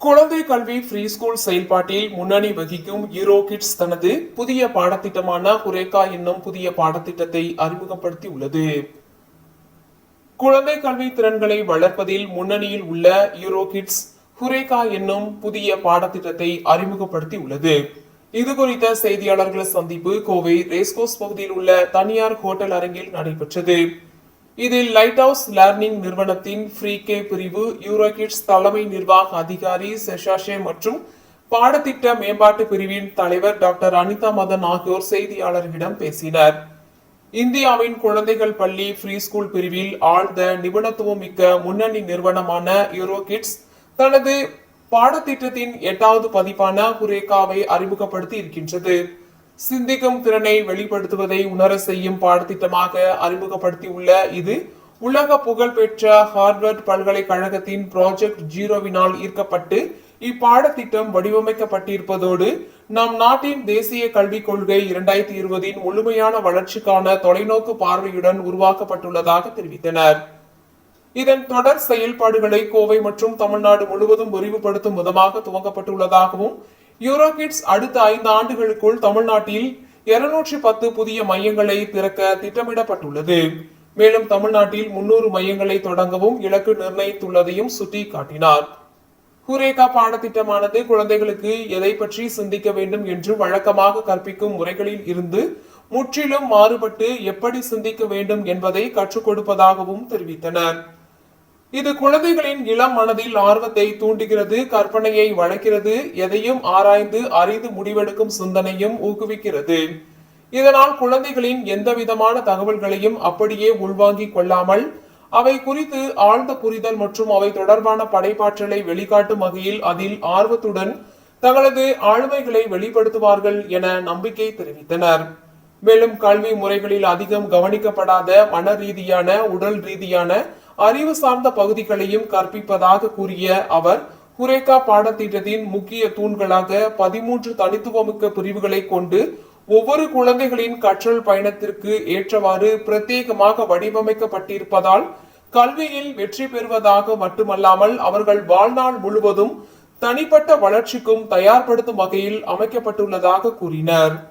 குழந்தை கல்வி free school செயல்பாட்டில் முன்னணி வகிக்கும் ஈரோ கிட்ஸ் தனது புதிய பாடத்திட்டமான குரேகா என்னும் புதிய பாடத்திட்டத்தை அறிமுகப்படுத்தி உள்ளது குழந்தை கல்வி திறன்களை வளர்ப்பதில் முன்னணியில் உள்ள யூரோ கிட்ஸ் ஹுரேகா என்னும் புதிய பாடத்திட்டத்தை அறிமுகப்படுத்தி உள்ளது இது குறித்த செய்தியாளர்கள் சந்திப்பு கோவை ரேஸ்கோஸ் பகுதியில் உள்ள தனியார் ஹோட்டல் அரங்கில் நடைபெற்றது. இதில் லைட் ஹவுஸ் லேர்னிங் நிறுவனத்தின் ஃப்ரீ கே பிரிவு யூரோகிட்ஸ் தலைமை நிர்வாக அதிகாரி செஷாஷே மற்றும் பாடத்திட்ட மேம்பாட்டு பிரிவின் தலைவர் டாக்டர் அனிதா மதன் ஆகியோர் செய்தியாளர்களிடம் பேசினர். இந்தியாவின் குழந்தைகள் பள்ளி ஃப்ரீ ஸ்கூல் பிரிவில் ஆழ்ந்த நிபுணத்துவம் மிக்க முன்னணி நிறுவனமான யூரோகிட்ஸ் தனது பாடத்திட்டத்தின் எட்டாவது பதிப்பான ஹுரேகாவை அறிமுகப்படுத்தி இருக்கின்றது. சிந்திக்கும் திறனை வெளிப்படுத்துவதை உணர செய்யும் பாடத்திட்டமாக அறிமுகப்படுத்தியுள்ள இது உலக புகழ்பெற்ற ஹார்வர்ட் பல்கலைக்கழகத்தின் ப்ராஜெக்ட் ஜீரோவினால் ஈர்க்கப்பட்டு இப்பாடத்திட்டம் வடிவமைக்கப்பட்டிருப்பதோடு நம் நாட்டின் தேசிய கல்விக் கொள்கை இரண்டாயிரத்தி இருபதின் முழுமையான வளர்ச்சிக்கான தொலைநோக்கு பார்வையுடன் உருவாக்கப்பட்டுள்ளதாக தெரிவித்தனர். இதன் தொடர் செயல்பாடுகளை கோவை மற்றும் தமிழ்நாடு முழுவதும் விரிவுபடுத்தும் விதமாக துவங்கப்பட்டுள்ளதாகவும் யூரோகிட்ஸ் அடுத்த ஐந்து ஆண்டுகளுக்குள் தமிழ்நாட்டில் இருநூற்றி பத்து புதிய மையங்களை திறக்க திட்டமிடப்பட்டுள்ளது. மேலும் தமிழ்நாட்டில் முன்னூறு மையங்களை தொடங்கவும் இலக்கு நிர்ணயித்துள்ளதையும் சுட்டிக்காட்டினார். ஹுரேகா பாடத்திட்டமானது குழந்தைகளுக்கு எதை பற்றி சிந்திக்க வேண்டும் என்று வழக்கமாக கற்பிக்கும் முறைகளில் இருந்து முற்றிலும் மாறுபட்டு எப்படி சிந்திக்க வேண்டும் என்பதை கற்றுக் கொடுப்பதாகவும் தெரிவித்தனர். இது குழந்தைகளின் இளம் மனதில் ஆர்வத்தை தூண்டுகிறது கற்பனையை வளர்க்கிறது எதையும் ஆராய்ந்து அறிந்து முடிவெடுக்கும் சிந்தனையும் ஊக்குவிக்கிறது. இதனால் குழந்தைகளின் எந்த விதமான தகவல்களையும் அப்படியே உள்வாங்கிக் கொள்ளாமல் அவை குறித்து ஆழ்ந்த புரிதல் மற்றும் அவை தொடர்பான படைப்பாற்றலை வெளிக்காட்டும் வகையில் அதில் ஆர்வத்துடன் தங்களது ஆளுமைகளை வெளிப்படுத்துவார்கள் என நம்பிக்கை தெரிவித்தனர். மேலும் கல்வி முறைகளில் அதிகம் கவனிக்கப்படாத மன ரீதியான உடல் ரீதியான அறிவு சார்ந்த பகுதிகளையும் கற்பிப்பதாக கூறிய அவர் ஹுரேகா பாடத்திட்டத்தின் முக்கிய தூண்களாக பதிமூன்று தனித்துவமிக்க பிரிவுகளை கொண்டு ஒவ்வொரு குழந்தைகளின் கற்றல் பயணத்திற்கு ஏற்றவாறு பிரத்யேகமாக வடிவமைக்கப்பட்டிருப்பதால் கல்வியில் வெற்றி பெறுவதாக மட்டுமல்லாமல் அவர்கள் வாழ்நாள் முழுவதும் தனிப்பட்ட வளர்ச்சிக்கும் தயார்படுத்தும் வகையில் அமைக்கப்பட்டுள்ளதாக கூறினர்.